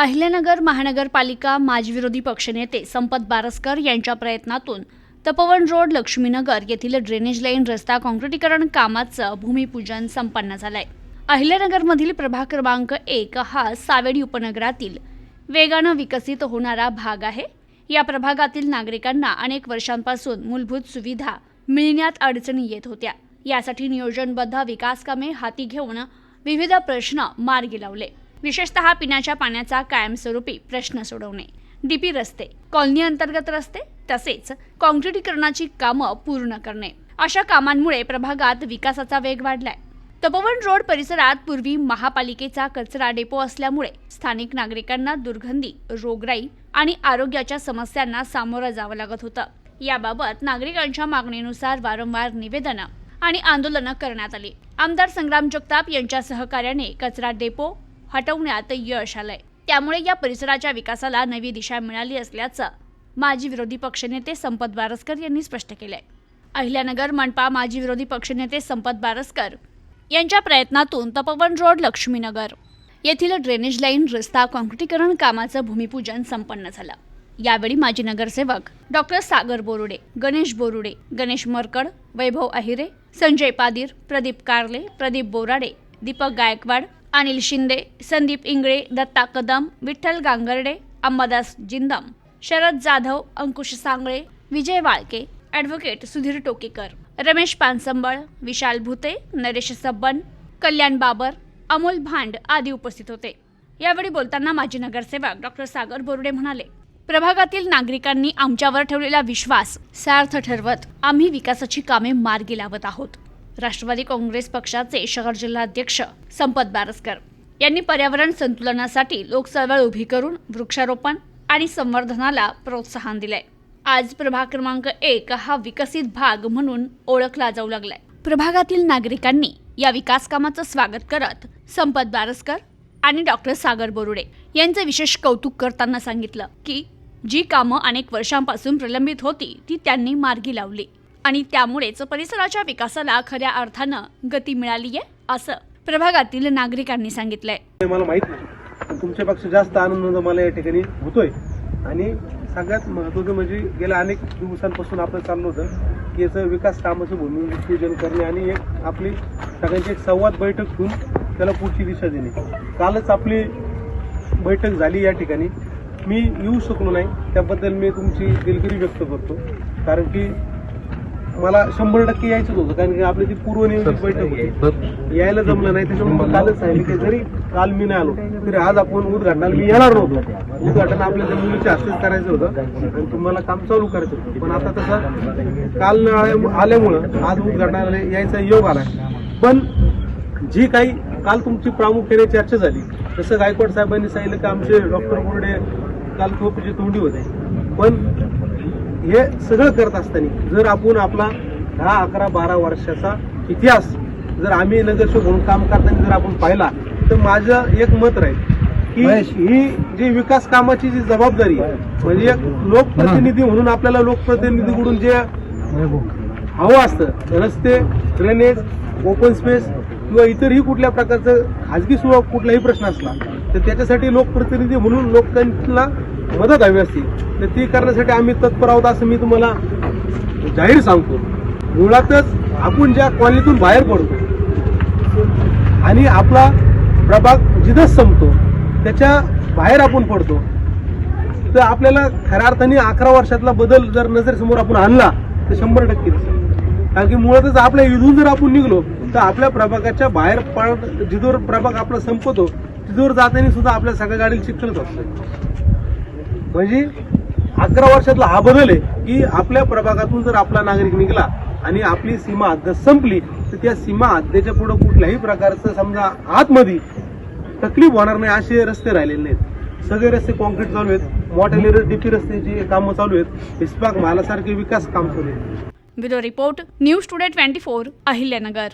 अहिल्यानगर महानगरपालिका माजी विरोधी पक्षनेते संपत बारसकर यांच्या प्रयत्नातून तपोवन रोड लक्ष्मीनगर येथील ड्रेनेज लाईन रस्ता काँक्रिटीकरण कामाचं भूमिपूजन संपन्न झालंय. अहिल्यानगरमधील प्रभाग क्रमांक एक हा सावेडी उपनगरातील वेगानं विकसित होणारा भाग आहे. या प्रभागातील नागरिकांना अनेक वर्षांपासून मूलभूत सुविधा मिळण्यात अडचणी येत होत्या. यासाठी नियोजनबद्ध विकास कामे हाती घेऊन विविध प्रश्न मार्गी लावले. विशेषतः पिण्याच्या पाण्याचा कायमस्वरूपी प्रश्न सोडवणे. डीपी रस्ते कॉलनी अंतर्गत रस्ते तसेच काँक्रिटीकरणाची कामं पूर्ण करणे. अशा कामांमुळे प्रभागात विकासाचा वेग वाढलाय. तपोवन रोड परिसरात पूर्वी महापालिकेचा कचरा डेपो असल्यामुळे स्थानिक नागरिकांना दुर्गंधी रोगराई आणि आरोग्याच्या समस्यांना सामोरं जावं लागत होतं. याबाबत नागरिकांच्या मागणीनुसार वारंवार निवेदनं आणि आंदोलनं करण्यात आली. आमदार संग्राम जगताप यांच्या सहकार्याने कचरा डेपो हटवण्यात यश आलंय. त्यामुळे या परिसराच्या विकासाला नवी दिशा मिळाली असल्याचं माजी विरोधी पक्षनेते संपत बारसकर यांनी स्पष्ट केलंय. अहिल्यानगर मनपा माजी विरोधी पक्षनेते संपत बारसकर यांच्या प्रयत्नातून तपोवन रोड लक्ष्मीनगर येथील ड्रेनेज लाईन रस्ता काँक्रिटीकरण कामाचं भूमिपूजन संपन्न झालं. यावेळी माजी नगरसेवक डॉक्टर सागर बोरुडे गणेश बोरुडे गणेश मरकड वैभव अहिरे संजय पादीर प्रदीप कारले प्रदीप बोराडे दीपक गायकवाड अनिल शिंदे संदीप इंगळे दत्ता कदम विठ्ठल गांगर्डे अंबादास जिंदम शरद जाधव अंकुश सांगळे विजय वाळके ॲडव्होकेट सुधीर टोकेकर रमेश पानसंबळ विशाल भुते नरेश सब्बन कल्याण बाबर अमोल भांड आदी उपस्थित होते. यावेळी बोलताना माजी नगरसेवक डॉक्टर सागर बोर्डे म्हणाले प्रभागातील नागरिकांनी आमच्यावर ठेवलेला विश्वास सार्थ ठरवत आम्ही विकासाची कामे मार्गी लावत आहोत. राष्ट्रवादी काँग्रेस पक्षाचे शहर जिल्हाध्यक्ष संपत बारसकर यांनी पर्यावरण संतुलनासाठी लोकचळवळ उभी करून वृक्षारोपण आणि संवर्धनाला प्रोत्साहन दिलंय. आज प्रभाग क्रमांक एक हा विकसित भाग म्हणून ओळखला जाऊ लागलाय. प्रभागातील नागरिकांनी या विकास कामाचं स्वागत करत संपत बारसकर आणि डॉक्टर सागर बोरुडे यांचं विशेष कौतुक करताना सांगितलं की जी कामं अनेक वर्षांपासून प्रलंबित होती ती त्यांनी मार्गी लावली. आणि त्यामुळेच परिसराच्या विकासाला खऱ्या अर्थानं गती मिळाली आहे असं प्रभागातील नागरिकांनी सांगितलंय. हे मला माहीत नाही. तुमच्यापेक्षा जास्त आनंद मला या ठिकाणी होतोय. आणि सगळ्यात महत्वाचं म्हणजे गेल्या अनेक दिवसांपासून आपण चाललो होतं की याचं विकास कामाचं भूमिपूजन करणे आणि एक आपली सगळ्यांची एक संवाद बैठक घेऊन त्याला पुढची दिशा देणे. कालच आपली बैठक झाली या ठिकाणी. मी येऊ शकलो नाही. त्याबद्दल मी तुमची दिलगिरी व्यक्त करतो. कारण की मला शंभर टक्के यायचंच होतं कारण की आपली ती पूर्वनियोजित बैठक होती यायला जमलं नाही त्याच्यामुळे मग कालच सांगितलं की जरी काल मी नाही आलो तरी आज आपण उद्घाटनाला मी येणार नव्हतो. उद्घाटन आपल्या त्या मुलीच्या हस्तेच करायचं होतं आणि तुम्हाला काम चालू करायचं होतं. पण आता तसं काल न आल्या- आल्यामुळं आज उद्घाटनाला यायचा योग आला पण जी काही काल तुमची प्रामुख्याने चर्चा झाली जसं गायकवाड साहेबांनी सांगितलं की आमचे डॉक्टर बोर्डे काल खूपचे तोंडी होते. पण हे सगळं करत असताना जर आपण आपला दहा अकरा बारा वर्षाचा इतिहास जर आम्ही नगरसेवक म्हणून काम करताना जर आपण पाहिला तर माझं एक मत राहील की ही जी विकास कामाची जी जबाबदारी आहे, म्हणजे एक लोकप्रतिनिधी म्हणून आपल्याला लोकप्रतिनिधीकडून जे हवं असतं रस्ते ड्रेनेज ओपन स्पेस किंवा इतरही कुठल्या प्रकारचं खाजगी सुद्धा कुठलाही प्रश्न असला तर त्याच्यासाठी लोकप्रतिनिधी म्हणून लोकांना मदत हवी असती तर ती करण्यासाठी आम्ही तत्पर आहोत असं मी तुम्हाला जाहीर सांगतो. मुळातच आपण ज्या कॉलनीतून बाहेर पडतो आणि आपला प्रभाग जिथं संपतो त्याच्या बाहेर आपण पडतो तर आपल्याला खऱ्या अर्थाने अकरा वर्षातला बदल जर नजरेसमोर आपण आणला तर शंभर टक्के कारण की मुळातच आपल्या इथून जर आपण निघलो तर आपल्या प्रभागाच्या बाहेर पड जिथवर प्रभाग आपला संपतो तिथवर जाताना सुद्धा आपल्या सगळ्या गाडीला चिखलच असतो. म्हणजे अकरा वर्षातला हा बदल आहे की आपल्या प्रभागातून जर आपला नागरिक निघाला आणि आपली सीमा हद्द संपली तर त्या सीमा हद्दीच्या पुढे कुठल्याही प्रकारचं समजा आतमध्ये तकलीफ होणार नाही असे रस्ते राहिलेले नाहीत. सगळे रस्ते कॉन्क्रीट चालू आहेत. मोठे डीपी रस्त्याची कामं चालू आहेत. इस्पाक मालासारखे विकास काम चालू आहेत. Bureau report news today twenty four Ahilyanagar.